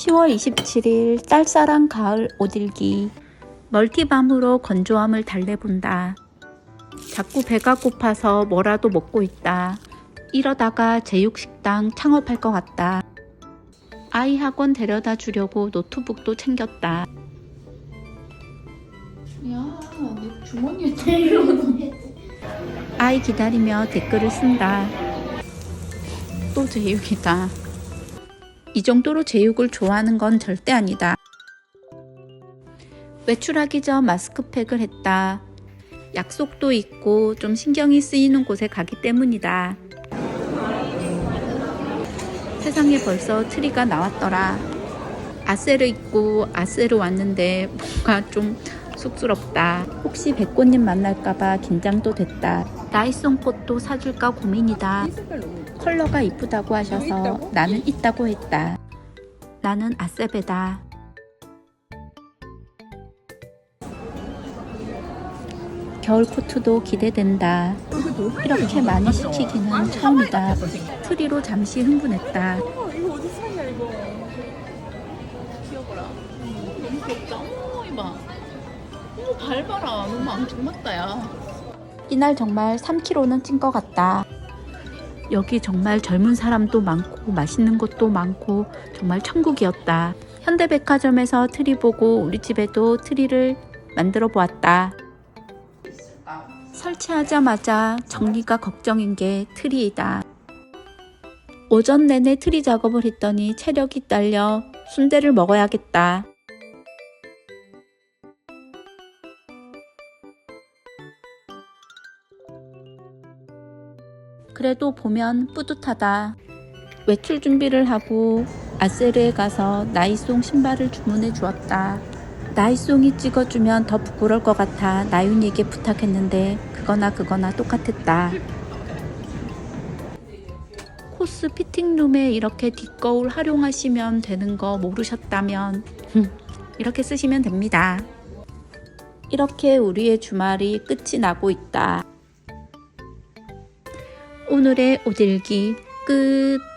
10월 27일 쌀쌀한 가을 오딜기 멀티밤으로 건조함을 달래본다. 자꾸 배가 고파서 뭐라도 먹고 있다. 이러다가 제육식당 창업할 것 같다. 아이 학원 데려다 주려고 노트북도 챙겼다. 야, 내 주머니에 들어놓은 아이 기다리며 댓글을 쓴다. 또 제육이다. 이 정도로 제육을 좋아하는 건 절대 아니다. 외출하기 전 마스크팩을 했다. 약속도 있고 좀 신경이 쓰이는 곳에 가기 때문이다. 세상에 벌써 트리가 나왔더라. 아세르 입고 아세르 왔는데 뭔가 좀 쑥스럽다. 혹시 백꽃님 만날까봐 긴장도 됐다. 나이송 꽃도 사줄까 고민이다. 컬러가 이쁘다고 하셔서 있다고? 나는 있다고 했다. 나는 아세베다. 겨울 코트도 기대된다. 이렇게 많이 시키기는 처음이다. 트리로 잠시 흥분했다. 어, 이거 어디 사냐 이거. 귀여워라. 너무 귀엽다. 어머 이봐. 어머 발 봐라. 너무 앙증 맞다 야. 이날 정말 3kg는 찐 것 같다. 여기 정말 젊은 사람도 많고 맛있는 것도 많고 정말 천국이었다. 현대백화점에서 트리 보고 우리 집에도 트리를 만들어 보았다. 설치하자마자 정리가 걱정인 게 트리이다. 오전 내내 트리 작업을 했더니 체력이 딸려 순대를 먹어야겠다. 그래도 보면 뿌듯하다. 외출 준비를 하고 아세르에 가서 나이송 신발을 주문해 주었다. 나이송이 찍어주면 더 부끄러울 것 같아 나윤이에게 부탁했는데 그거나 그거나 똑같았다. 코스 피팅룸에 이렇게 뒷거울 활용하시면 되는 거 모르셨다면 이렇게 쓰시면 됩니다. 이렇게 우리의 주말이 끝이 나고 있다. 오늘의 오딜기 끝.